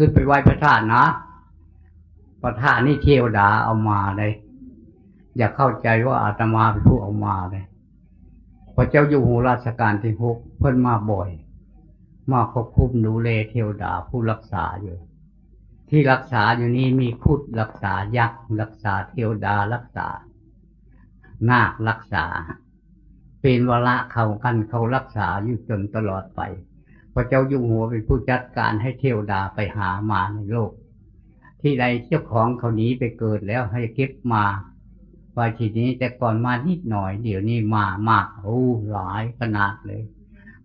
ขึ้นไปไหว้พระธาตุนะ พระธาตุนี่เทวดาเอามาเลย อย่าเข้าใจว่าอาตมาเป็นผู้เอามาเลยพระเจ้าอยู่หัวราชการที่หกเพิ่นมาบ่อย มาควบคุมดูแลเทวดาผู้รักษาอยู่ ที่รักษาอยู่นี้มีคุดรักษายักษ์รักษาเทวดารักษา นาครักษา เป็นวละเขากันเขารักษาอยู่จนตลอดไป ระเจ้าอยู่หัวเป็นผู้จัดการให้เทวดาไปหามาในโลก ที่ใดเจ้าของเขาหนีไปเกิดแล้วให้เก็บมาไว้ทีนี้แต่ก่อนมานิดหน่อย เดี๋ยวนี้มามากโอ้หลายขนาดเลย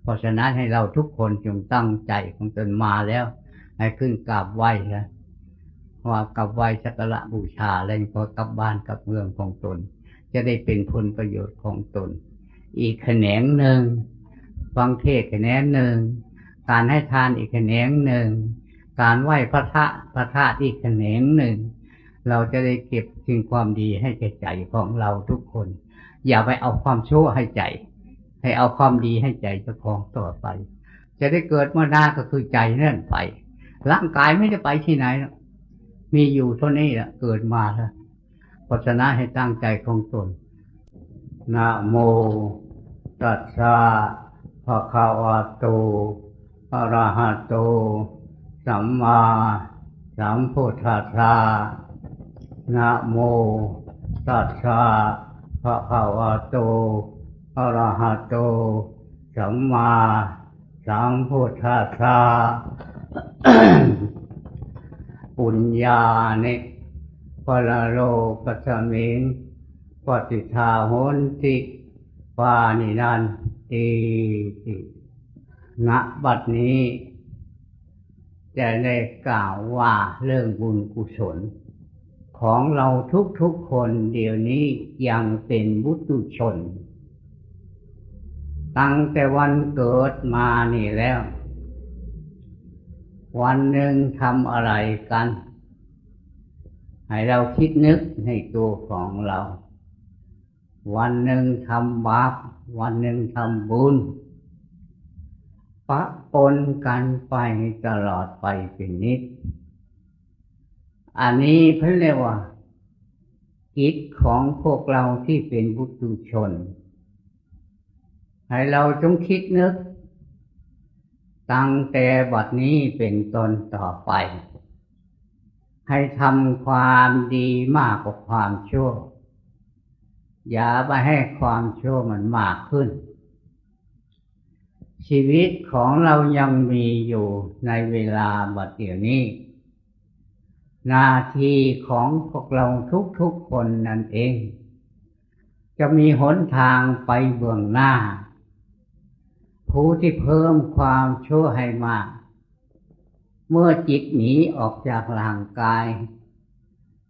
เพราะฉะนั้นให้เราทุกคนจงตั้งใจของตนมาแล้ว ให้ขึ้นกราบไหว้นะว่ากราบไหว้สักการะบูชาแล้วก็กลับบ้านกลับเมืองของตน จะได้เป็นผลประโยชน์ของตน อีกแขนงหนึ่งฟังเทศแขนงหนึ่ง การให้ทานอีกแขนงหนึ่ง การไหว้พระธาตุพระธาตุอีกแขนงหนึ่ง เราจะได้เก็บสิ่งความดีให้แก่ใจของเราทุกคน อย่าไปเอาความชั่วให้ใจ ให้เอาความดีให้ใจเจ้าของต่อไป จะได้เกิดเมื่อหน้าก็คือใจนั่นไป ร่างกายไม่ได้ไปที่ไหน มีอยู่เท่านี้แหละเกิดมาแล้วพราะฉะนั้นให้ตั้งใจของตนนะโมตัสสะภะคะวะโต อะระหะโต สัมมาสัมพุทธัสสะนะโมตัสสะภะคะวะโตอะระหะโต สัมมาสัมพุทธัสสะปุญญานิปะละโลกัสมิงปฏิทาโหนติปานินันติ ณบัดนี้ จะได้กล่าวว่าเรื่องบุญกุศล ของเราทุกๆคนเดี๋ยวนี้ยังเป็นบุตุชน ตั้งแต่วันเกิดมานี่แล้ว วันหนึ่งทำอะไรกัน ให้เราคิดนึกในตัวของเรา วันหนึ่งทำบาปวันหนึ่งทำบุญ ปะปนกันไปตลอดไปเป็นนิด อันนี้เพื่อเรียกว่ากิจของพวกเราที่เป็นบุตุชน ให้เราจงคิดนึก ตั้งแต่บัดนี้เป็นตนต่อไป ให้ทำความดีมากกว่าความชั่ว อย่าไปให้ความชั่วมันมากขึ้น ชีวิตของเรายังมีอยู่ในเวลาบัดเดี๋ยวนี้ หน้าที่ของพวกเราทุกๆคนนั่นเอง จะมีหนทางไปเบื้องหน้า ผู้ที่เพิ่มความชั่วให้มาก เมื่อจิตหนีออกจากร่างกาย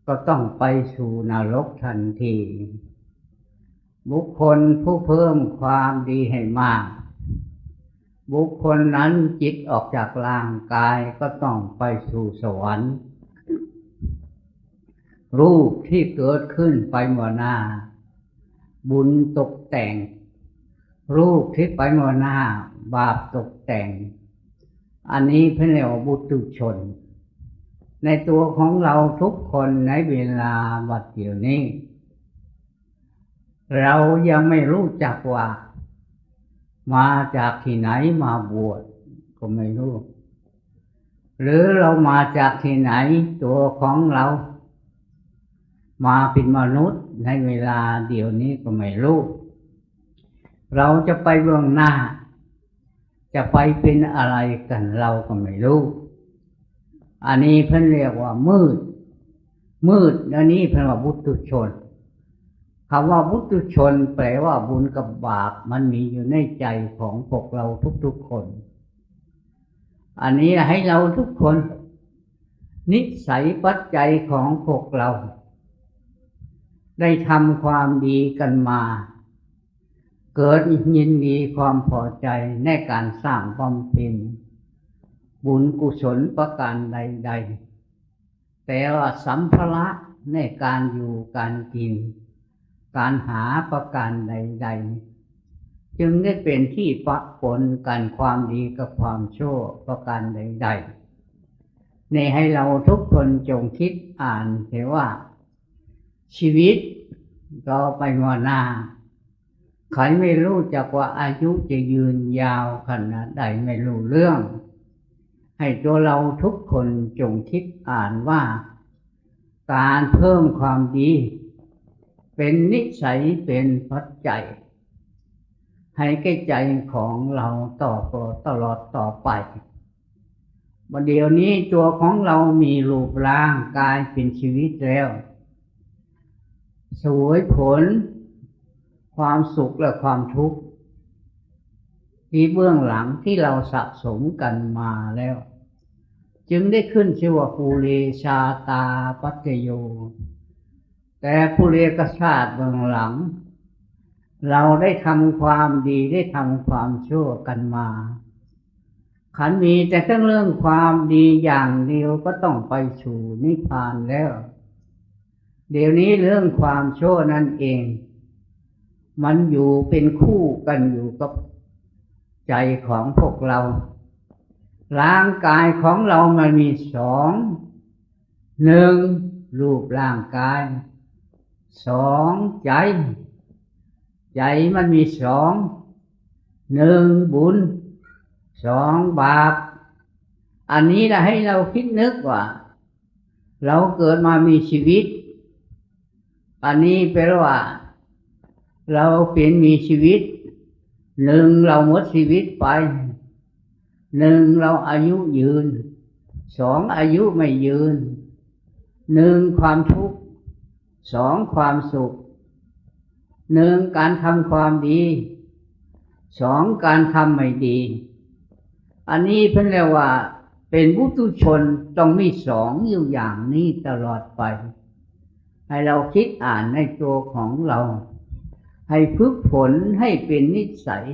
ก็ต้องไปสู่นรกทันที บุคคลผู้เพิ่มความดีให้มาก บุคคลนั้นจิตออกจากร่างกายก็ต้องไปสู่สวรรค์ รูปที่เกิดขึ้นไปเมื่อหน้า บุญตกแต่ง รูปที่ไปเมื่อหน้า บาปตกแต่ง อันนี้เพื่อเรียกว่บุตุชน ในตัวของเราทุกคนในเวลาบัดเดี๋ยวนี้ เรายังไม่รู้จักว่า มาจากที่ไหนมาบวชก็ไม่รู้ หรือเรามาจากที่ไหนตัวของเรา มาเป็นมนุษย์ในเวลาเดี๋ยวนี้ก็ไม่รู้ เราจะไปเบื้องหน้า จะไปเป็นอะไรกันเราก็ไม่รู้ อันนี้เพิ่นเรียกว่ามืด มืดอันนี้เพิ่นว่าบุตุชน คำว่าบุตุชน แปลว่าบุญกับบาปมันมีอยู่ในใจของพวกเราทุกๆคน อันนี้ให้เราทุกคน นิสัยปัจจัยของพวกเรา ได้ทำความดีกันมา เกิดยินดีความพอใจในการสร้างบำเพ็ญบุญกุศลประการใด ๆ แต่ว่าสัมภาระในการอยู่การกิน การหาประการใด ๆ จึงได้เป็นที่ปะปนกันความดีกับความชั่วประการใด ๆ ในให้เราทุกคนจงคิดอ่านเถว่า ชีวิตเราไปงอนาใครไม่รู้จักว่าอายุจะยืนยาวขนาดใดไม่รู้เรื่อง ให้ตัวเราทุกคนจงคิดอ่านว่า การเพิ่มความดี เป็นนิสัยเป็นปัจจัยให้แก่ใจของเราต่อไปตลอดต่อไปวันเดียวนี้ตัวของเรามีรูปร่างกายเป็นชีวิตแล้ว สวยผล ความสุขและความทุกข์ ที่เบื้องหลังที่เราสะสมกันมาแล้ว จึงได้ขึ้นชื่อว่าภูเรชาตาปัจโย แต่ภูเรียกชาติเบื้องหลัง เราได้ทำความดีได้ทำความชั่วกันมา ขันมีแต่ทั้งเรื่องความดีอย่างเดียวก็ต้องไปสู่นิพพานแล้ว เดี๋ยวนี้เรื่องความชั่วนั่นเอง มันอยู่เป็นคู่กันอยู่กับใจของพวกเรา ร่างกายของเรามันมีสองหนึ่งรูปร่างกาย สองใจ ใจมันมีสองหนึ่งบุญสองบาป อันนี้จะให้เราคิดนึกว่า เราเกิดมามีชีวิต อันนี้แปลว่า เราเป็นมีชีวิต หนึ่งเราหมดชีวิตไป หนึ่งเราอายุยืน สองอายุไม่ยืน หนึ่งความทุกข์ สองความสุขหนึ่งการทำความดีสองการทำไม่ดี อันนี้เพิ่นเรียกว่า เป็นบุตุชนต้องมีสองอยู่อย่างนี้ตลอดไป ให้เราคิดอ่านในตัวของเรา ให้ฝึกฝนให้เป็นนิสัย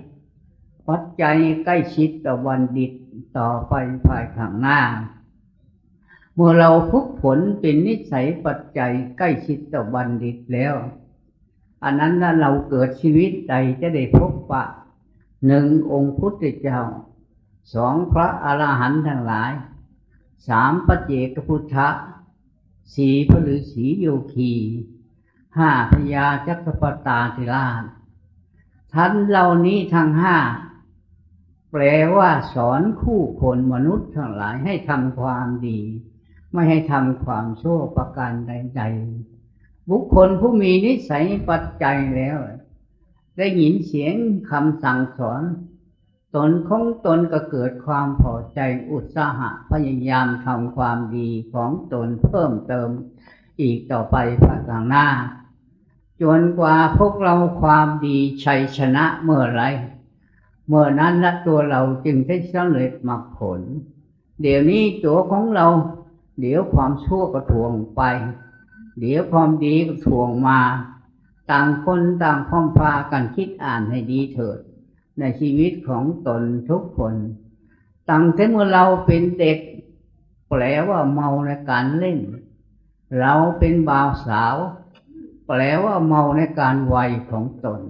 ปัจจัยใกล้ชิดต่อวันดิตต่อไปภายข้างหน้า เมื่อเราฝึกฝนเป็นนิสัยปัจจัยใกล้ชิดต่อวันดิตแล้ว อันนั้นเราเกิดชีวิตใดจะได้พบปะหนึ่งองค์พุทธเจ้าสองพระอรหันต์ทั้งหลายสามปเจกพุทธะสี่พระฤาษีโยคีห้าพญาจักรพตาธิราชท่านเหล่านี้ทั้งห้าแปลว่าสอนคู่คนมนุษย์ทั้งหลายให้ทำความดี ไม่ให้ทำความชั่วประการใดๆ บุคคลผู้มีนิสัยปัจจัยแล้ว ได้ยินเสียงคำสั่งสอน ตนของตนก็เกิดความพอใจอุตสาหะพยายามทำความดีของตนเพิ่มเติมอีกต่อไปภายข้างหน้า จนกว่าพวกเราความดีชัยชนะเมื่อไร เมื่อนั้นละตัวเราจึงได้สำเร็จมรรคผล เดี๋ยวนี้ตัวของเรา เดี๋ยวความชั่วก็ทวงไป เดี๋ยวความดีก็ทวงมา ต่างคนต่างพร้อมพากันคิดอ่านให้ดีเถิด ในชีวิตของตนทุกคน ตั้งแต่เมื่อเราเป็นเด็ก แปลว่าเมาในการเล่น เราเป็นบ่าวสาว แปลว่าเมาในการวัยของตน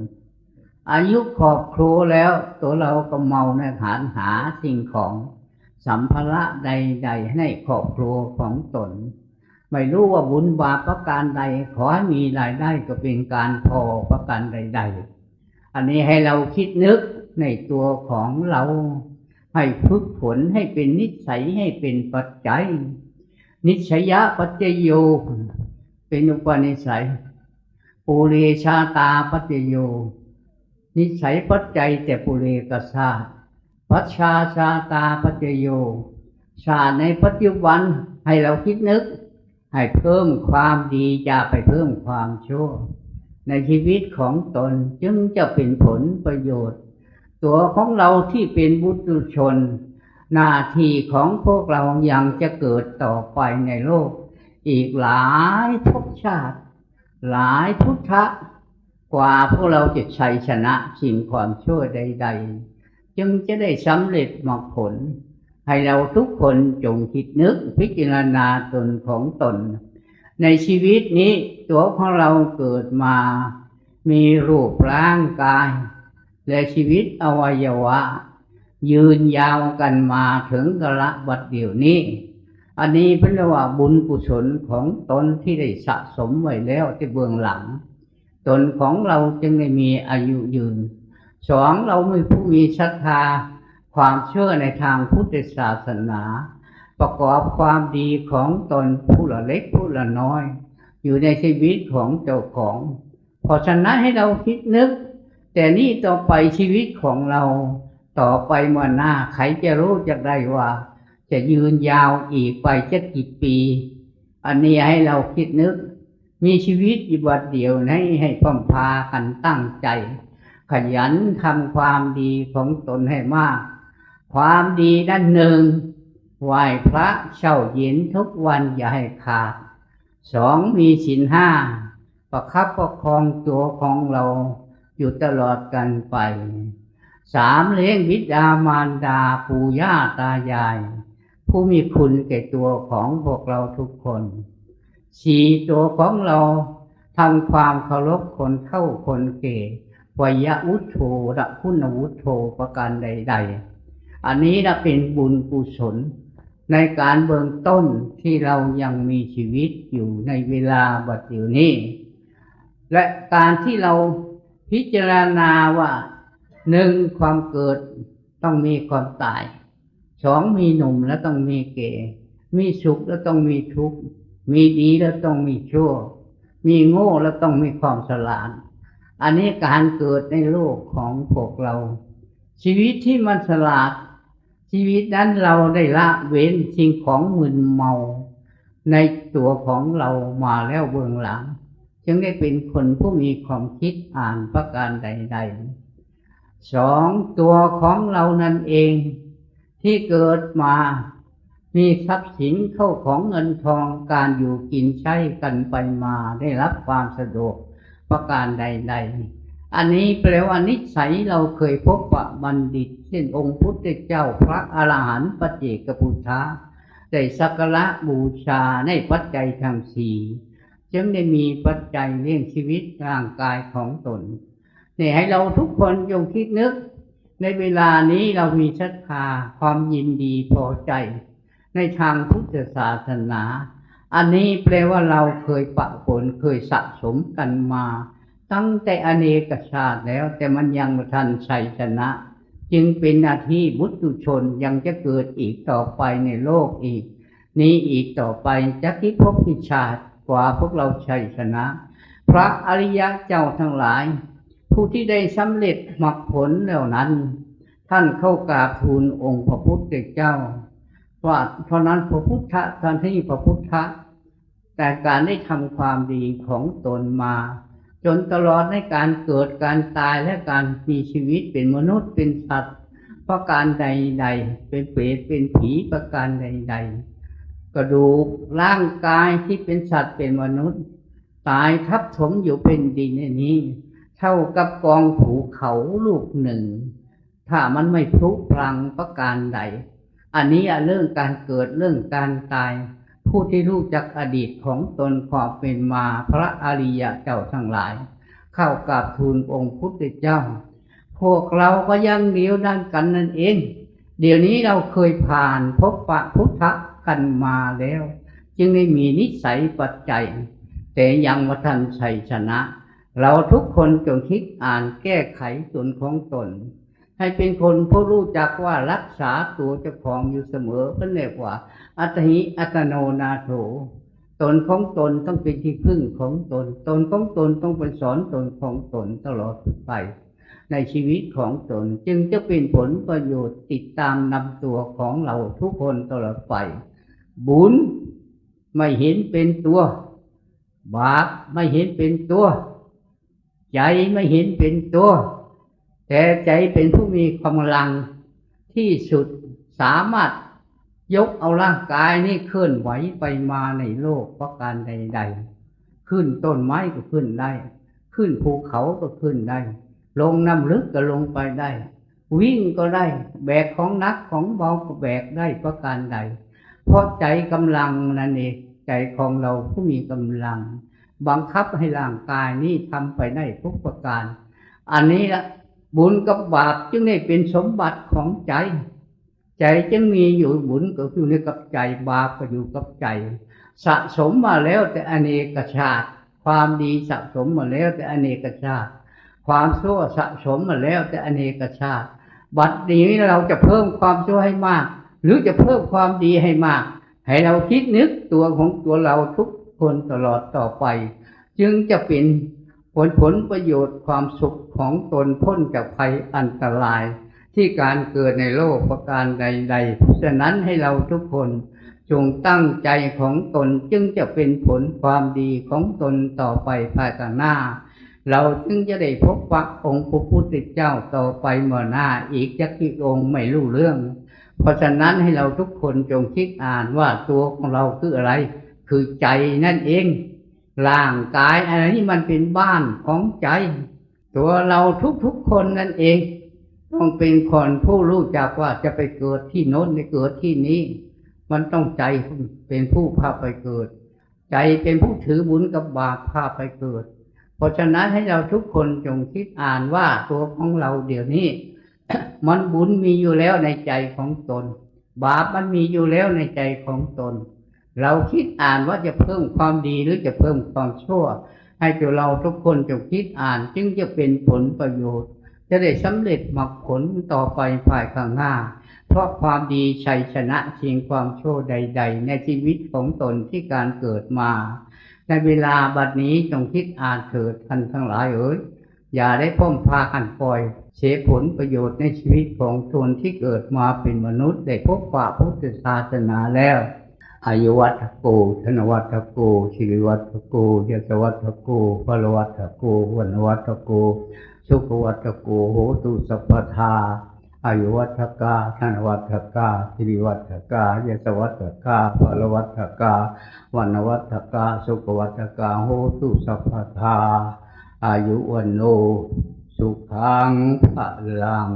อายุขอบครูแล้วตัวเราก็เมาในฐานหาสิ่งของ สัมภาระใด ๆ ให้ครอบครัวของตน ไม่รู้ว่าบุญบาปประการใด ขอให้มีรายได้ก็เป็นการพอประการใด ๆ อันนี้ให้เราคิดนึกในตัวของเราให้ฝึกฝนให้เป็นนิสัยให้เป็นปัจจัย นิสัยะปัจจโย เป็นอุปนิสัยปุเรชาตาปัจจโย นิสัยปัจจัยแต่ปุเรกชาปั จชาชาตาปัจจโยชาในปัจจุบันให้เราคิดนึก ให้เพิ่มความดีอย่าไปเพิ่มความชั่ว ในชีวิตของตนจึงจะเป็นผลประโยชน์ ตัวของเราที่เป็นบุตรชน หน้าที่ของพวกเรายังจะเกิดต่อไปในโลก อีกหลายภพชาติ หลายพุทธะกว่าพวกเราจะชัยชนะสิ่งความชั่วใด ๆ จึงจะได้สำเร็จมรรคผล ให้เราทุกคนจงคิดนึกพิจารณาตนของตน ในชีวิตนี้ตัวของเราเกิดมา มีรูปร่างกาย และชีวิตอวัยวะ ยืนยาวกันมาถึงกระบัดเดี๋ยวนี้ อันนี้เป็นว่าบุญกุศลของตนที่ได้สะสมไว้แล้วที่เบื้องหลัง ตนของเราจึงได้มีอายุยืน สองเรามีผู้มีศรัทธาความเชื่อในทางพุทธศาสนา ประกอบความดีของตนผู้ละเล็กผู้ละน้อย อยู่ในชีวิตของเจ้าของ เพราะฉะนั้นให้เราคิดนึก แต่นี่ต่อไปชีวิตของเราต่อไปเมื่อหน้าใครจะรู้จะได้ว่า จะยืนยาวอีกไปจะกี่ปี อันนี้ให้เราคิดนึก มีชีวิตอยู่บัดเดียวให้ให้พร้อมพากันตั้งใจ ขยันทำความดีของตนให้มาก ความดีด้านหนึ่งไหว้พระเช้าเย็นทุกวันอย่าให้ขาดสองมีศีลห้าประคับประคองตัวของเราอยู่ตลอดกันไปสามเลี้ยงบิดามารดาปู่ย่าตายาย ผู้มีคุณแก่ตัวของพวกเราทุกคนสี่ตัวของเราทำความเคารพคนเข้าคนเก่ วยะวุฒโธระคุณวุฒโธประการใด ๆ อันนี้นะเป็นบุญกุศล ในการเบื้องต้นที่เรายังมีชีวิตอยู่ในเวลาบัดเดี๋ยวนี้ และการที่เราพิจารณาว่าหนึ่งความเกิดต้องมีความตายสองมีหนุ่มแล้วต้องมีเก่มีสุขแล้วต้องมีทุกข์มีดีแล้วต้องมีชั่ว มีโง่แล้วต้องมีความฉลาด อันนี้การเกิดในโลกของพวกเรา ชีวิตที่มันฉลาด ชีวิตนั้นเราได้ละเว้นสิ่งของมึนเมา ในตัวของเรามาแล้วเบื้องหลัง จึงได้เป็นคนผู้มีความคิดอ่านประการใดๆสองตัวของเรานั่นเอง ที่เกิดมามีทรัพย์สินเข้าของเงินทองการอยู่กินใช้กันไปมาได้รับความสะดวก ประการใด ๆ อันนี้แปลว่านิสัยเราเคยพบว่าบัณฑิต เช่นองค์พุทธเจ้าพระอรหันต์ปเจกพุทธะได้สักการะบูชาในปัจจัยทั้งสี่จึงได้มีปัจจัยเลี้ยงชีวิตร่างกายของตนนี่ให้เราทุกคนยงคิดนึก ในเวลานี้เรามีศรัทธาความยินดีพอใจ ในทางพุทธศาสนา อันนี้แปลว่าเราเคยปะผลเคยสะสมกันมา ตั้งแต่อเนกชาติแล้ว แต่มันยังไม่ทันชัยชนะ จึงเป็นหน้าที่บุตรชนยังจะเกิดอีกต่อไปในโลกอีก นี้อีกต่อไปจะคิดพบพิชาติกว่าพวกเราชัยชนะ พระอริยะเจ้าทั้งหลาย ผู้ที่ได้สำเร็จมรรคผลเหล่านั้น ท่านเข้ากราบทูลองค์พระพุทธเจ้า ว่าเพราะนั้นพระพุทธท่านที่พระพุทธแต่การได้ทำความดีของตนมา จนตลอดในการเกิดการตายและการมีชีวิตเป็นมนุษย์เป็นสัตว์ประการใดๆเป็นเปรตเป็นผีประการใด ๆ กระดูกร่างกายที่เป็นสัตว์เป็นมนุษย์ ตายทับถมอยู่เป็นดินนี้ เท่ากับกองผูเขาลูกหนึ่ง ถ้ามันไม่พลุพลังประการใด อันนี้เรื่องการเกิดเรื่องการตาย ผู้ที่รู้จักอดีตของตนความเป็นมาพระอริยะเจ้าทั้งหลาย เข้ากับทูลองค์พุทธเจ้า พวกเราก็ยังเดียวด้านกันนั่นเอง เดี๋ยวนี้เราเคยผ่านพบปะพุทธกันมาแล้ว จึงได้มีนิสัยปัจจัย แต่ยังวัฒนชัยชนะ เราทุกคนจงคิดอ่านแก้ไขส่วนของตน ให้เป็นคนผู้รู้จักว่ารักษาตัวเจ้าของอยู่เสมอเป็นเรียกว่า อัตหิอัตโนนาโถตนของตนต้องเป็นที่พึ่งของตน ตนของตนต้องเป็นสอนตนของตนตลอดไป ในชีวิตของตนจึงจะเป็นผลประโยชน์ติดตามนำตัวของเราทุกคนตลอดไป บุญไม่เห็นเป็นตัว บาปไม่เห็นเป็นตัว ใจไม่เห็นเป็นตัว แต่ใจเป็นผู้มีกำลังที่สุดสามารถยกเอาร่างกายนี้เคลื่อนไหวไปมาในโลกเพระการใด ๆ ขึ้นต้นไม้ก็ขึ้นได้ ขึ้นภูเขาก็ขึ้นได้ ลงน้ำลึกก็ลงไปได้ วิ่งก็ได้ แบกของนักของเบาก็แบกได้เพระการใด เพราะใจกำลังนั่นเองใจของเราผู้มีกำลัง บังคับให้ร่างกายนี้ทำไปได้ทุกประการ อันนี้ละ บุญกับบาปจึงได้เป็นสมบัติของใจ ใจจึงมีอยู่บุญก็อยู่ในกับใจบาปก็อยู่กับใจ สะสมมาแล้วแต่อเนกชาติ ความดีสะสมมาแล้วแต่อเนกชาติ ความชั่วสะสมมาแล้วแต่อเนกชาติ บัดนี้เราจะเพิ่มความชั่วให้มาก หรือจะเพิ่มความดีให้มาก ให้เราคิดนึกตัวของตัวเราทุกคนตลอดต่อไป จึงจะเป็น ลผลประโยชน์ความสุขของตนพ้นจากภัยอันตราย ที่การเกิดในโลกประการใดๆฉะนั้นให้เราทุกคนจงตั้งใจของตนจึงจะเป็นผลความดีของตนต่อไปภายหน้า เราจึงจะได้พบปะองค์พระพุทธเจ้าต่อไปเมื่อหน้าอีกจักกี่องค์ไม่รู้เรื่อง เพราะฉะนั้นให้เราทุกคนจงคิดอ่านว่าตัวของเราคืออะไร คือใจนั่นเอง ร่างกายอะไรนี่มันเป็นบ้านของใจ ตัวเราทุกๆคนนั่นเอง ต้องเป็นคนผู้รู้จักว่าจะไปเกิดที่โน้นไปเกิดที่นี้ มันต้องใจเป็นผู้พาไปเกิด ใจเป็นผู้ถือบุญกับบาปพาไปเกิด เพราะฉะนั้นให้เราทุกคนจงคิดอ่านว่าตัวของเราเดี๋ยวนี้ มันบุญมีอยู่แล้วในใจของตน บาปมันมีอยู่แล้วในใจของตน เราคิดอ่านว่าจะเพิ่มความดีหรือจะเพิ่มความชั่ว ให้ตัวเราทุกคนจงคิดอ่านจึงจะเป็นผลประโยชน์ จะได้สำเร็จมรรคผลต่อไปภายข้างหน้า เพราะความดีชัยชนะชิงความชั่วใด ๆ ในชีวิตของตนที่การเกิดมา ในเวลาบัดนี้จงคิดอ่านเถิดท่านทั้งหลายเอ๋ยอย่าได้พ่มพากันปล่อย เสียผลประโยชน์ในชีวิตของตนที่เกิดมาเป็นมนุษย์ได้พบปะพุทธศาสนาแล้ว อายุวัตโกธนวัตโกชิริวัตโกยศวัตโกพลวัตโกวันวัตโก สุขวัตโกโหตุสัพพทาอายุวัตกาธนวัตกาสิริวัตกายศวัตกาพลวัตกาวันวัตกา สุขวัตกาโหตุสัพพทาอายุวันโน สุขังพลัง